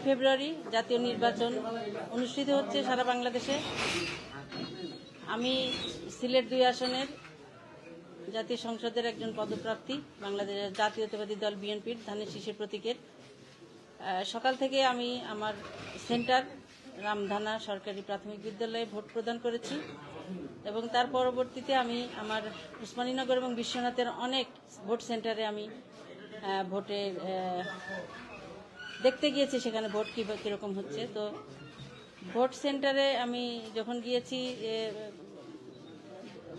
নয় ফেব্রুয়ারি জাতীয় নির্বাচন অনুষ্ঠিত হচ্ছে সারা বাংলাদেশে। আমি সিলেট দুই আসনের জাতীয় সংসদের একজন পদপ্রার্থী, বাংলাদেশের জাতীয়তাবাদী দল বিএনপির ধানের শীষের প্রতীকের। সকাল থেকে আমি আমার সেন্টার রামধানা সরকারি প্রাথমিক বিদ্যালয়ে ভোট প্রদান করেছি এবং তার পরবর্তীতে আমি আমার উসমানীনগর এবং বিশ্বনাথের অনেক ভোট সেন্টারে আমি ভোটের দেখতে গিয়েছি সেখানে ভোট কী কীরকম হচ্ছে। তো ভোট সেন্টারে আমি যখন গিয়েছি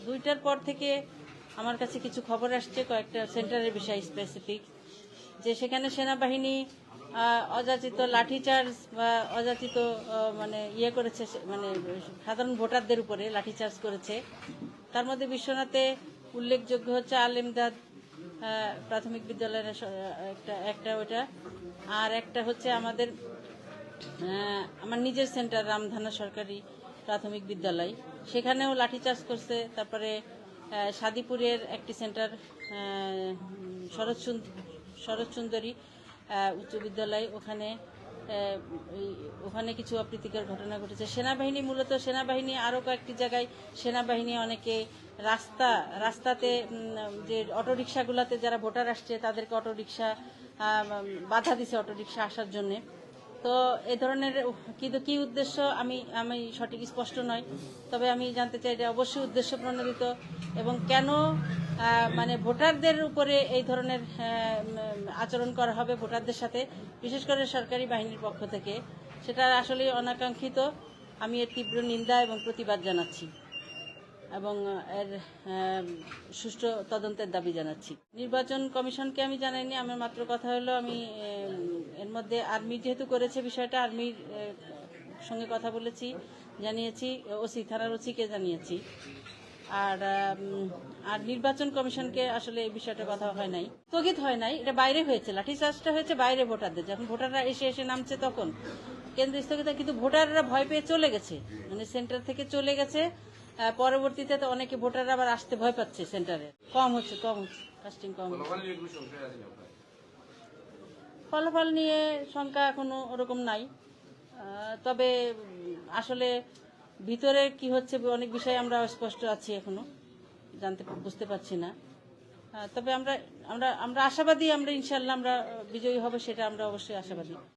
দুইটার পর থেকে আমার কাছে কিছু খবর আসছে, কয়েকটা সেন্টারের বিষয় স্পেসিফিক যে সেখানে সেনাবাহিনী অযাচিত লাঠিচার্জ বা অযাচিত মানে ইয়ে করেছে মানে সাধারণ ভোটারদের উপরে লাঠিচার্জ করেছে। তার মধ্যে বিশ্বনাথে উল্লেখযোগ্য হচ্ছে আলেমদাদ প্রাথমিক বিদ্যালয়ের একটা একটা ওটা আর একটা হচ্ছে আমাদের আমার নিজের সেন্টার রামধানা সরকারি প্রাথমিক বিদ্যালয়। সেখানেও লাঠিচার্জ করছে, তারপরে সাদিপুরের একটি সেন্টার শরৎ শরৎ সুন্দরী উচ্চ বিদ্যালয়। ওখানে ওখানে কিছু অপ্রীতিকর ঘটনা ঘটেছে। সেনাবাহিনী, মূলত সেনাবাহিনী আরও কয়েকটি জায়গায় সেনাবাহিনী অনেকে রাস্তা, রাস্তাতে যে অটোরিকশাগুলোতে যারা ভোটার আসছে, তাদেরকে অটোরিকশা বাধা দিছে অটোরিকশা আসার জন্যে। তো এ ধরনের, কিন্তু কি উদ্দেশ্য, আমি আমি সঠিক স্পষ্ট নয়। তবে আমি জানতে চাই এটা অবশ্যই উদ্দেশ্য প্রণোদিত এবং কেন মানে ভোটারদের উপরে এই ধরনের আচরণ করা হবে ভোটারদের সাথে, বিশেষ করে সরকারি বাহিনীর পক্ষ থেকে। সেটা আসলে অনাকাঙ্ক্ষিত। আমি এর তীব্র নিন্দা এবং প্রতিবাদ জানাচ্ছি এবং এর সুষ্ঠু তদন্তের দাবি জানাচ্ছি। নির্বাচন কমিশনকে আমি জানাইনি, আমার মাত্র কথা হলো, আমি এর মধ্যে আর্মি যেহেতু করেছে বিষয়টা, আর্মির সঙ্গে কথা বলেছি, জানিয়েছি ওসি থানার ওসিকে জানিয়েছি। আর আর নির্বাচন কমিশনকে আসলে এই বিষয়টা কথা হয় নাই। স্থগিত হয় নাই। এটা বাইরে হয়েছে লাঠিচার্জটা হয়েছে বাইরে ভোটারদের। যখন ভোটাররা এসে এসে নামছে তখন কেন্দ্র স্থগিত কিন্তু ভোটাররা ভয় পেয়ে চলে গেছে। মানে সেন্টার থেকে চলে গেছে। পরবর্তীতে তো অনেকে ভোটাররা আবার আসতে ভয় পাচ্ছে সেন্টারে। কম হচ্ছে কম হচ্ছে। কাস্টিং কম। ফলাফল নিয়ে শঙ্কা এখনও ওরকম নাই। তবে আসলে ভিতরে কি হচ্ছে অনেক বিষয় আমরা স্পষ্ট আছি এখনও। জানতে বুঝতে পারছি না। তবে আমরা আমরা আমরা আশাবাদী আমরা ইনশাল্লাহ আমরা বিজয়ী হবে সেটা আমরা অবশ্যই আশাবাদী।